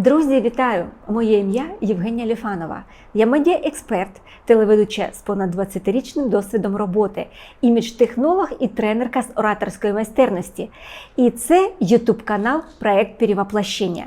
Друзі, вітаю! Моє ім'я Євгенія Ліфанова. Я медіа-експерт, телеведуча з понад 20-річним досвідом роботи, імідж-технолог і тренерка з ораторської майстерності. І це YouTube канал Проект Перевоплощення.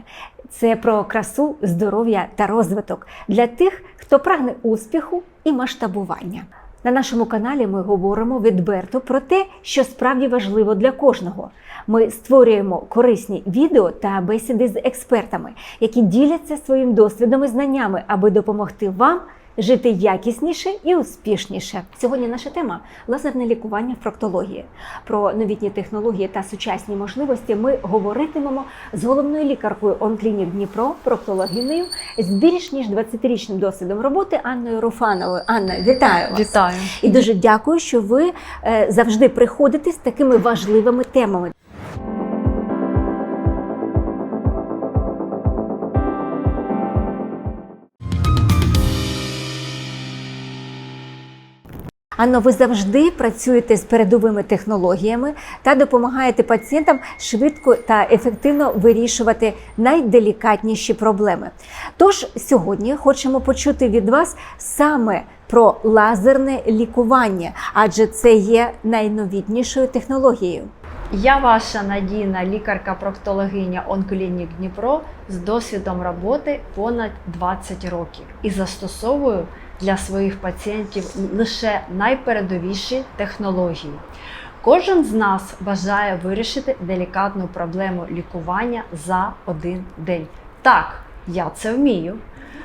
Це про красу, здоров'я та розвиток для тих, хто прагне успіху і масштабування. На нашому каналі ми говоримо відверто про те, що справді важливо для кожного. Ми створюємо корисні відео та бесіди з експертами, які діляться своїм досвідом і знаннями, аби допомогти вам жити якісніше і успішніше. Сьогодні наша тема лазерне лікування в проктології. Про новітні технології та сучасні можливості ми говоритимемо з головною лікаркою онклінік Дніпро, проктологинею з більш ніж 20-річним досвідом роботи Анною Руфановою. Анна, вітаю вас! Вітаю. І дуже дякую, що ви е, завжди приходите з такими важливими темами. Анно, ви завжди працюєте з передовими технологіями та допомагаєте пацієнтам швидко та ефективно вирішувати найделікатніші проблеми. Тож сьогодні хочемо почути від вас саме про лазерне лікування, адже це є найновітнішою технологією. Я ваша надійна лікарка-проктологиня Онклінік Дніпро з досвідом роботи понад 20 років і застосовую для своїх пацієнтів лише найпередовіші технології. Кожен з нас бажає вирішити делікатну проблему лікування за один день. Так, я це вмію.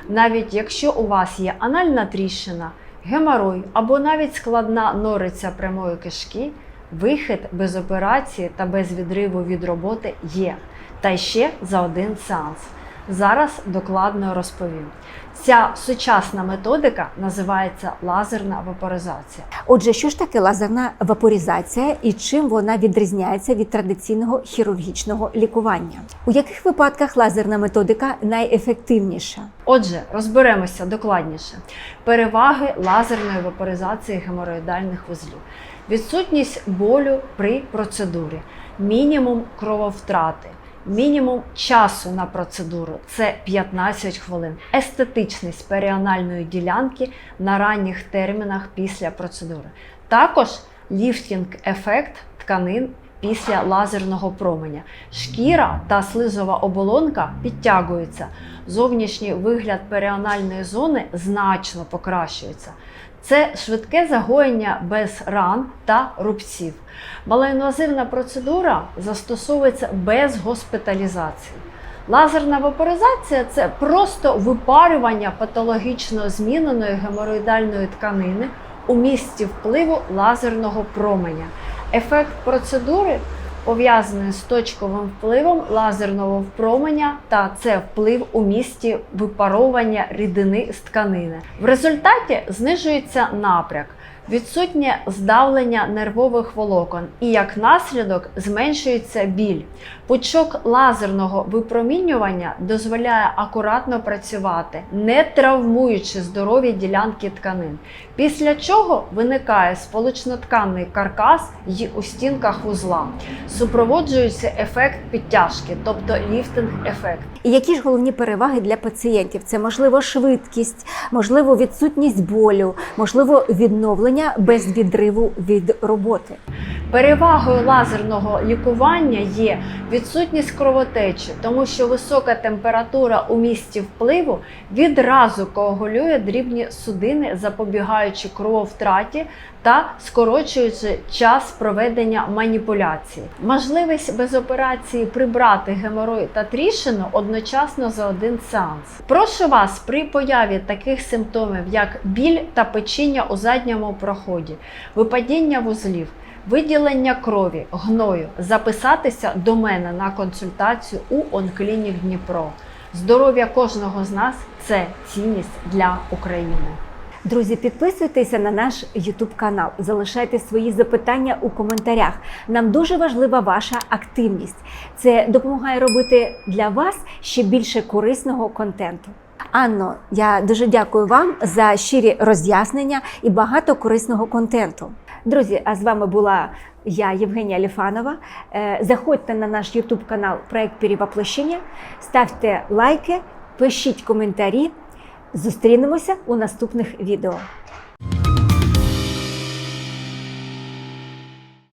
Навіть якщо у вас є анальна тріщина, геморой або навіть складна нориця прямої кишки, вихід без операції та без відриву від роботи є. Та ще за один сеанс. Зараз докладно розповім. Ця сучасна методика називається лазерна вапоризація. Отже, що ж таке лазерна вапоризація і чим вона відрізняється від традиційного хірургічного лікування? У яких випадках лазерна методика найефективніша? Отже, розберемося докладніше. Переваги лазерної вапоризації геморроїдальних вузлів. Відсутність болю при процедурі, мінімум крововтрати, мінімум часу на процедуру це 15 хвилин. Естетичність періанальної ділянки на ранніх термінах після процедури. Також ліфтінг-ефект тканин після лазерного променя. Шкіра та слизова оболонка підтягуються. Зовнішній вигляд періанальної зони значно покращується. Це швидке загоєння без ран та рубців. Малоінвазивна процедура застосовується без госпіталізації. Лазерна вапоризація це просто випарювання патологічно зміненої геморроїдальної тканини у місці впливу лазерного променя. Ефект процедури пов'язаний з точковим впливом лазерного впромення, та це вплив у місті випаровування рідини з тканини. В результаті знижується напряг, відсутнє здавлення нервових волокон і як наслідок зменшується біль. Пучок лазерного випромінювання дозволяє акуратно працювати, не травмуючи здорові ділянки тканин. Після чого виникає сполучнотканний каркас й у стінках вузла. Супроводжується ефект підтяжки, тобто ліфтинг-ефект. І які ж головні переваги для пацієнтів? Це можливо швидкість, можливо, відсутність болю, можливо, відновлення без відриву від роботи. Перевагою лазерного лікування є відсутність кровотечі, тому що висока температура у місці впливу відразу коагулює дрібні судини, запобігаючи крововтраті та скорочуючи час проведення маніпуляції. Можливість без операції прибрати геморой та тріщину одночасно за один сеанс. Прошу вас при появі таких симптомів, як біль та печіння у задньому проході, випадіння вузлів. Виділення крові, гною, записатися до мене на консультацію у Онклінік Дніпро. Здоров'я кожного з нас це цінність для України. Друзі, підписуйтеся на наш YouTube канал, залишайте свої запитання у коментарях. Нам дуже важлива ваша активність. Це допомагає робити для вас ще більше корисного контенту. Анно, я дуже дякую вам за щирі роз'яснення і багато корисного контенту. Друзі, а з вами була Я Євгенія Ліфанова. Е, Заходьте на наш YouTube канал Проект Перевоплощення, ставте лайки, пишіть коментарі. Зустрінемося у наступних відео.